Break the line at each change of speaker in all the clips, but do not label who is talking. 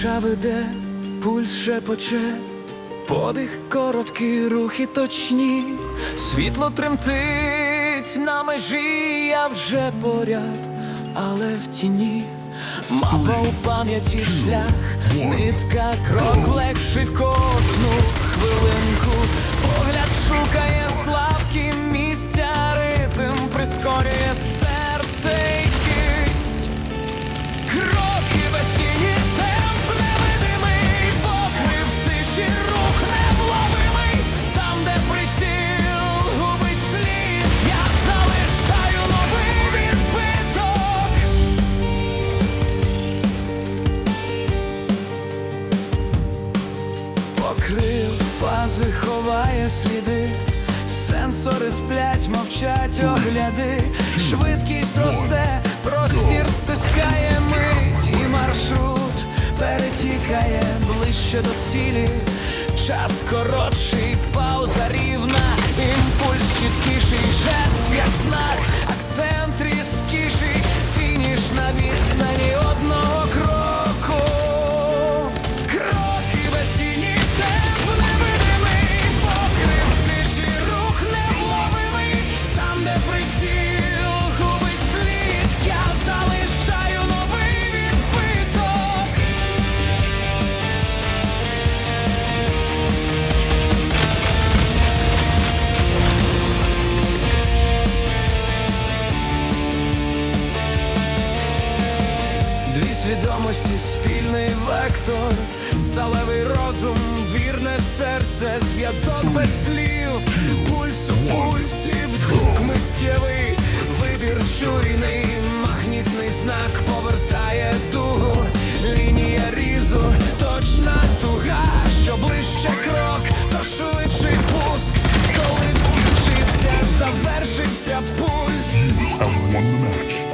душа веде, пульс шепоче, подих, короткий рухи точні, світло тремтить на межі, я вже поряд, але в тіні. Мапа у пам'яті шлях, нитка, крок легший в кожну фази ховає сліди, сенсори сплять, мовчать огляди, швидкість росте, простір стискає мить. І маршрут перетікає ближче до цілі, час коротший, пауза рівна, імпульс чіткіший, свідомості, спільний вектор, сталевий розум, вірне серце, зв'язок без слів, пульс у пульсі, вдруг миттєвий, вибір чуйний, магнітний знак повертає дугу, лінія різу, точна туга, що ближче крок, то швидший пуск, коли скінчився, завершився пульс.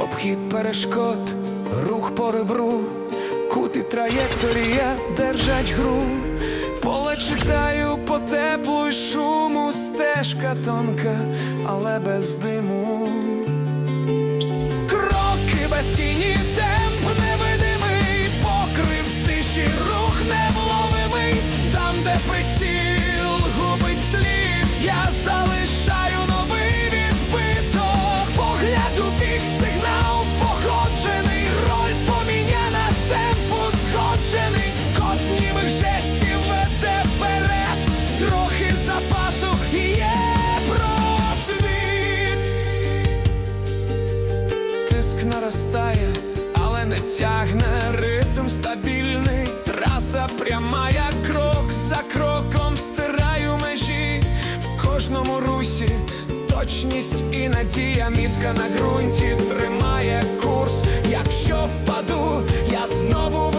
Обхід перешкод, рух по ребру, кути траєкторія держать гру. Поле читаю по теплу й шуму, стежка тонка, але без диму. Кроки без тіні, темп але не тягне ритм стабільний, траса пряма, як крок за кроком стираю межі в кожному русі. Точність і надія, мітка на ґрунті тримає курс. Якщо впаду, я знову